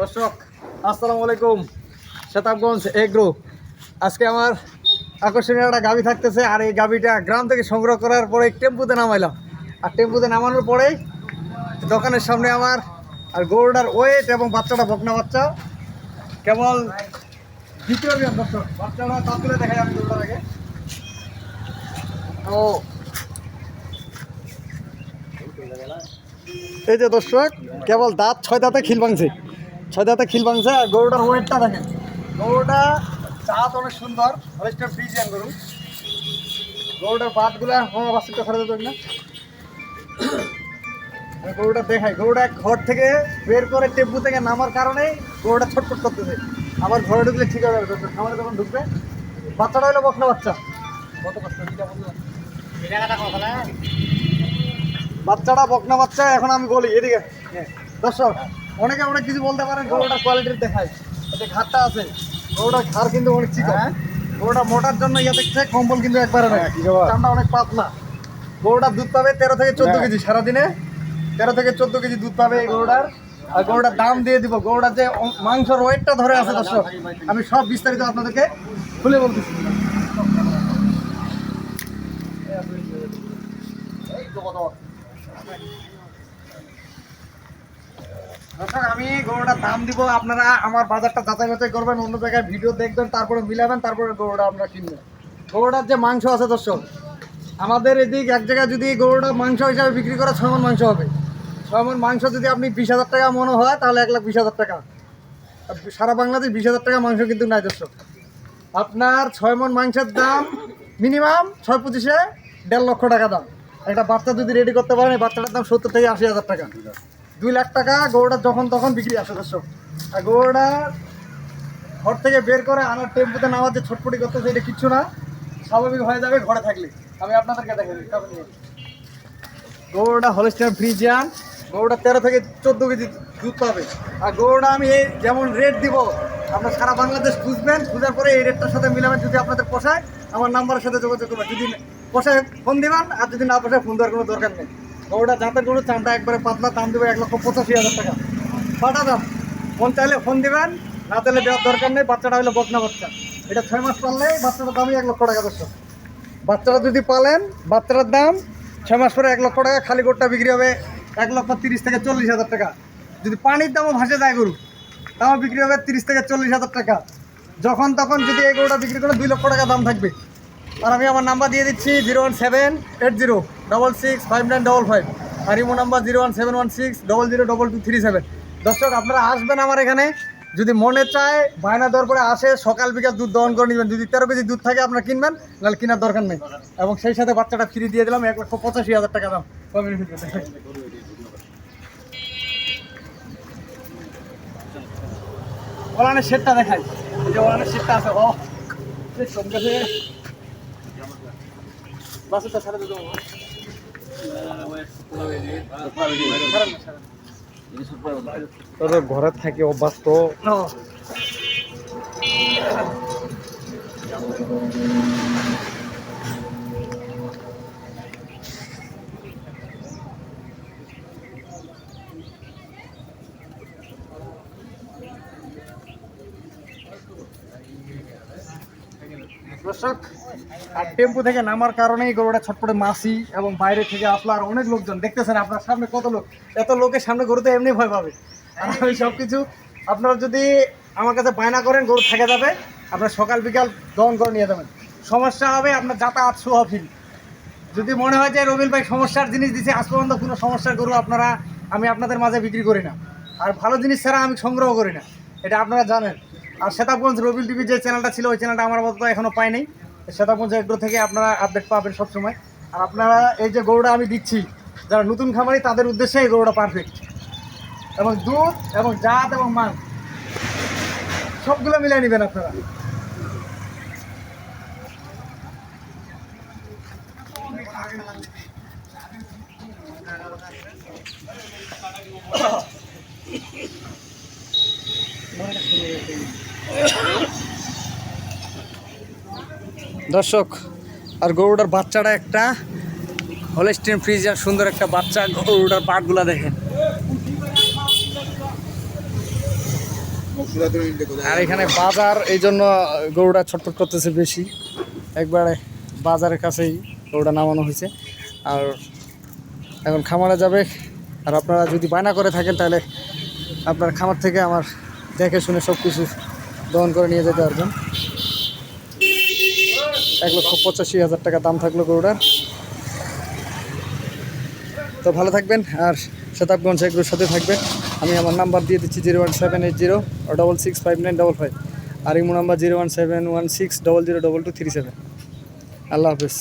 দর্শক, আসসালামু আলাইকুম। শতাবগঞ্জ এগ্রো। আজকে আমার আকর্ষণীয় একটা গাবি থাকতেছে, আর এই গাবিটা গ্রাম থেকে সংগ্রহ করার পরে টেম্পুতে নামাইলাম। আর টেম্পুতে নামানোর পরেই দোকানের সামনে আমার আর গরুটার ওয়েট এবং বাচ্চাটা বকনা বাচ্চা। কেবল দ্বিতীয় বিয়ান দর্শক, বাচ্চাটা তার তুলে দেখাই আমি গরুটার আগে। ও। এই যে দর্শক, কেবল দাঁত ছয় দাঁতে খিল ভাঙছে। ছয় দাঁতে খিল ভাঙছে আর গরুটার ওয়েটটা দেখেন। গরুটা দাঁত অনেক সুন্দর হলিস্টার ফ্রিজিয়ান গরু। গরুটার বাতগুলা হ্যাঁ বাস্তুটা খরচ দেবে না। গরুটা দেখাই। গরুটা ঘর থেকে বের করে টেম্পু থেকে নামার কারণে গরুটা ছটফট করতেছে। আবার ঘরে ঢুকলে ঠিক হবে খামারে যখন ঢুকবে বাচ্চাটা হলো বকনা বাচ্চা। কত কষ্ট দুইটা বাচ্চাটা বকনা বাচ্চা এখন আমি বলি এদিকে। দর্শক অনেকে অনেক কিছু বলতে পারেন গরুটার কোয়ালিটির দেখায়। এতে ঘাটটা আছে। গরুটার ঘাড় কিন্তু অনেক চিকন। গরুটা মোটার জন্য ইয়ে দেখছে কম্বল কিন্তু একবারে নয়। চামড়া অনেক পাতলা। গরুটা দুধ পাবে তেরো থেকে চোদ্দ কেজি সারাদিনে। তেরো থেকে চোদ্দ কেজি দুধ পাবে এই গরুটার। আর গরুটার দাম দিয়ে দিব। গরুটার যে মাংসর ওয়েটটা ধরে আছে দর্শক আমি সব বিস্তারিত আপনাদেরকে খুলে বলতেছি। দর্শক, আমি গরুটার দাম দিব, আপনারা আমার বাজারটা যাচাই বাছাই করবেন, অন্য জায়গায় ভিডিও দেখবেন, তারপরে মিলাবেন, তারপরে গরুটা আপনারা কিনবেন গরুটার যে মাংস আছে দর্শক, আমাদের এদিক এক জায়গায় যদি গরুটা মাংস হিসাবে বিক্রি করে ছয় মন মাংস হবে। ছয় মন মাংস যদি আপনি বিশ হাজার টাকা মনে হয়, তাহলে এক লাখ বিশ হাজার টাকা। সারা বাংলাদেশ বিশ হাজার টাকা মাংস কিন্তু নাই দর্শক। আপনার ছয় মন মাংসের দাম মিনিমাম ছয় পঁচিশে দেড় লক্ষ টাকা দাম। একটা বাচ্চা যদি রেডি করতে পারেন, এই বাচ্চাটার দাম সত্তর থেকে আশি হাজার টাকা। দুই লাখ টাকা গরুটা যখন তখন বিক্রি আসে দর্শক আর গরুটা ঘর থেকে বের করে আনার টেম্পুতে নামার যে ছটপটি করতেছে, এটা কিচ্ছু না। স্বাভাবিক হয়ে যাবে ঘরে থাকলে। আমি আপনাদেরকে দেখে দিই। গরুটা হলিস্টার ফ্রিজিয়ান গরুটা তেরো থেকে চোদ্দ কেজি দুধ পাবে। আর গরুটা আমি এই যেমন রেট দিব আপনার সারা বাংলাদেশ খুঁজবেন, খোঁজার পরে এই রেটটার সাথে মিলাবেন, যদি আপনাদের পোষায়, আমার নাম্বারের সাথে যোগাযোগ করবেন। যদি পোষায় ফোন দিবেন, আর যদি না পোষায় ফোন দেওয়ার কোনো দরকার নেই। গরুটা জাতের গরু চানটা একবারে পাতলা, দাম দেবে এক লক্ষ পঁচাশি হাজার টাকা। পাটা দাম। ফোন চাইলে ফোন দিবেন, না চাইলে দেওয়ার দরকার নেই, বাচ্চাটা হলে বকনা বাচ্চা। এটা ছয় মাস পারলে বাচ্চাটার দামই এক লক্ষ টাকা দর্শক। বাচ্চারা যদি পালেন, বাচ্চাটার দাম ছয় মাস পরে এক লক্ষ টাকা, খালি গোটটা বিক্রি হবে এক লক্ষ তিরিশ থেকে চল্লিশ হাজার টাকা। যদি পানির দামও ভাসে যায় গরু, তাও বিক্রি হবে তিরিশ থেকে চল্লিশ হাজার টাকা। যখন তখন যদি এই গরুটা বিক্রি করে দুই লক্ষ টাকা দাম থাকবে। আর আমি আমার নাম্বার দিয়ে দিচ্ছি, zero one seven eight zero. Double six five nine double five আর imo number zero one seven one six double zero double two three seven দর্শক, আপনারা আসবেন আমার এখানে। যদি মনে চায়, বায়না দেওয়ার পরে আসে, সকাল বিকাল দুধ দহন করে নেবেন। যদি তেরো কেজি দুধ থাকে, আপনারা কিনবেন, নাহলে কেনার দরকার নেই। এবং সেই সাথে বাচ্চাটা ফ্রি দিয়ে দিলাম, এক লক্ষ পঁচাশি হাজার টাকা দাম। ওলানের সেটটা দেখাই। যে ওলানের সেটটা আছে। ও সঙ্গে ছাড়া দিতে হবে। ছাড়েন না, ছাড়েন। তোদের ঘরে থাকে অভ্যাস দর্শক, আর টেম্পু থেকে নামার কারণেই গরুটা ছটপটে মাসি এবং বাইরে থেকে আসলো আর অনেক লোকজন। দেখতেছেন আপনার সামনে কত লোক? এত লোকের সামনে গরুতে এমনি ভয় পাবে। আর আমি সব কিছু আপনারা যদি আমার কাছে বায়না করেন, গরু থেকে যাবে। আপনার সকাল বিকাল দহন করে নিয়ে যাবেন। সমস্যা হবে আপনার যাতায়াত সুহফিল। যদি মনে হয় যে রবিল ভাই সমস্যার জিনিস দিচ্ছে আজ পর্যন্ত কোনো সমস্যার গরু আপনারা আমি আপনাদের মাঝে বিক্রি করি না। আর ভালো জিনিস ছাড়া আমি সংগ্রহ করি না। এটা আপনারা জানেন। আর শ্বেতাবগঞ্জ রবিল টিভি যে চ্যানেলটা ছিল ওই চ্যানেলটা আমার মতো এখনও পাই নাই শ্বেতাবগঞ্জ এগ্রো থেকে আপনারা আপডেট পাবেন সবসময়। আর আপনারা এই যে গরুটা আমি দিচ্ছি যারা নতুন খামারি তাদের উদ্দেশ্যে এই গরুটা পারফেক্ট এবং দুধ এবং জাত এবং মান সবগুলো মিলিয়ে নেবেন আপনারা। দর্শক, আর গরুটার বাচ্চাটা একটা হলেস্টিন ফ্রিজার সুন্দর একটা বাচ্চা, গরুটার পাটগুলা দেখেন। আর এখানে বাজার, এই জন্য গরুটা ছটফট করতেছে বেশি। একবারে বাজারের কাছেই গরুটা নামানো হয়েছে। আর এখন খামারে যাবে। আর আপনারা যদি বায়না করে থাকেন, তাহলে আপনার খামার থেকে আমার দেখে শুনে সব কিছু দহন করে নিয়ে যেতে পারবেন। এক লক্ষ পঁচাশি হাজার টাকা দাম থাকল গরুটার। তো ভালো থাকবেন, আর শতাবগঞ্জ এগুলোর সাথে থাকবেন। আমি আমার নাম্বার দিয়ে দিচ্ছি zero one seven eight zero double six five nine double five. আর imo number zero one seven one six double zero double two three seven. আল্লাহ হাফিজ।